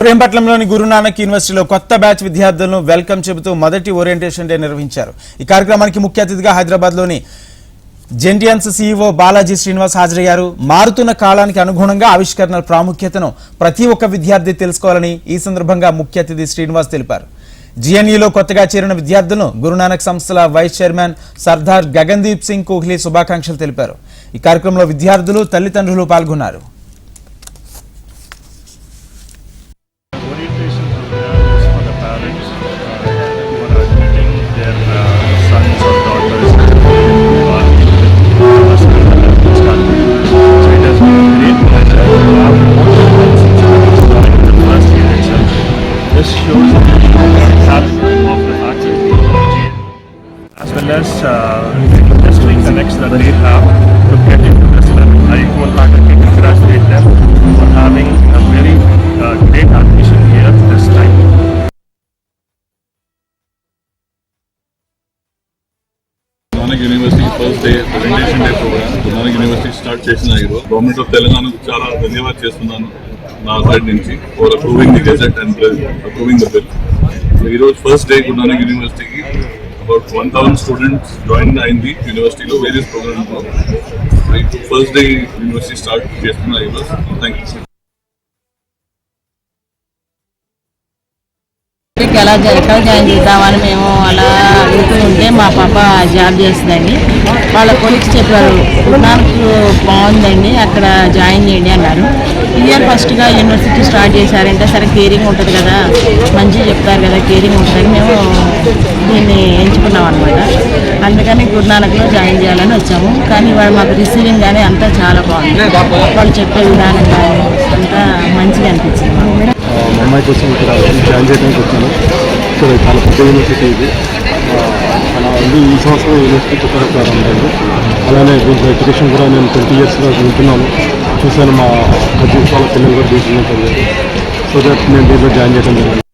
ప్రేమపట్నంలోని గురునానక్ యూనివర్సిటీలో కొత్త బ్యాచ్ విద్యార్థులను వెల్కమ్ చెబుతూ మొదటి ఓరియంటేషన్ డే నిర్వహించారు. ఈ కార్యక్రమానికి ముఖ్య అతిథిగా హైదరాబాద్లోని జెంటియన్స్ సీఈఓ బాలాజీ శ్రీనివాస్ హాజరయ్యారు. మారుతున్న కాలానికి అనుగుణంగా ఆవిష్కరణల ప్రాముఖ్యతను ప్రతి ఒక్క విద్యార్థి తెలుసుకోవాలని ఈ సందర్భంగా ముఖ్య అతిథి శ్రీనివాస్ తెలిపారు. జిఎన్ఈలో కొత్తగా చేరిన విద్యార్థులను గురునానక్ సంస్థల వైస్ చైర్మన్ సర్దార్ గగన్దీప్ సింగ్ కోహ్లీ శుభాకాంక్షలు తెలిపారు. ఈ కార్యక్రమంలో విద్యార్థులు తల్లిదండ్రులు పాల్గొన్నారు. as well as uh, the industry connects that they have to get into this level. I wholeheartedly congratulate them for having a very uh, great admission here this time. Guru Nanak University first day presentation day programme Guru Nanak University start చేసిన ఈరోజు government of తెలంగాణకు చాలా ధన్యవాదాలు చేస్తున్నాను నా side నుంచి for approving the gazette and approving the bill ఈరోజు first day Guru Nanak యూనివర్సిటీకి about one thousand students join అయింది యూనివర్సిటీలో వేరియస్ ప్రోగ్రామ్స్లో ఫస్ట్ డే యూనివర్సిటీ స్టార్ట్ చేస్తున్నా ఈరోజు థ్యాంక్ యూ ఇంటికి ఎలా ఎక్కడ జాయిన్ చేద్దామని మేము అలా అడుగుతూ ఉంటే మా పాప జాబ్ చేస్తుందండి. వాళ్ళ కొలిక్స్ చెప్పారు నాకు బాగుందండి అక్కడ జాయిన్ చేయండి అన్నారు. ఇయర్ ఫస్ట్గా యూనివర్సిటీ స్టార్ట్ చేశారంటే సరే కేరింగ్ ఉంటుంది కదా మంచిగా చెప్తారు కదా కేరింగ్ ఉంటుందని మేము దీన్ని ఎంచుకున్నాం అనమాట అందుకని గురునానక్లో జాయిన్ చేయాలని వచ్చాము. కానీ వాళ్ళు మాకు రిసీవింగ్ కానీ అంతా చాలా బాగుంది. వాళ్ళు చెప్పే విధానం కానీ అంతా మంచిగా అనిపించింది మా అమ్మాయి కోసం ఇక్కడ జాయిన్ చేయడానికి వచ్చాను. సో చాలా పెద్ద యూనివర్సిటీ ఇది. అలా ఉంది. ఈ సంవత్సరం యూనివర్సిటీ కొత్తగా ప్రారంభమైంది. అలానే దీంట్లో ఎడ్యుకేషన్ కూడా నేను ట్వంటీ ఇయర్స్గా వింటున్నాను చూశాను మా కజిన్స్ వాళ్ళ పిల్లలు కూడా దీంట్లో సో దట్ నేను దీంట్లో జాయిన్ చేయడం జరిగింది.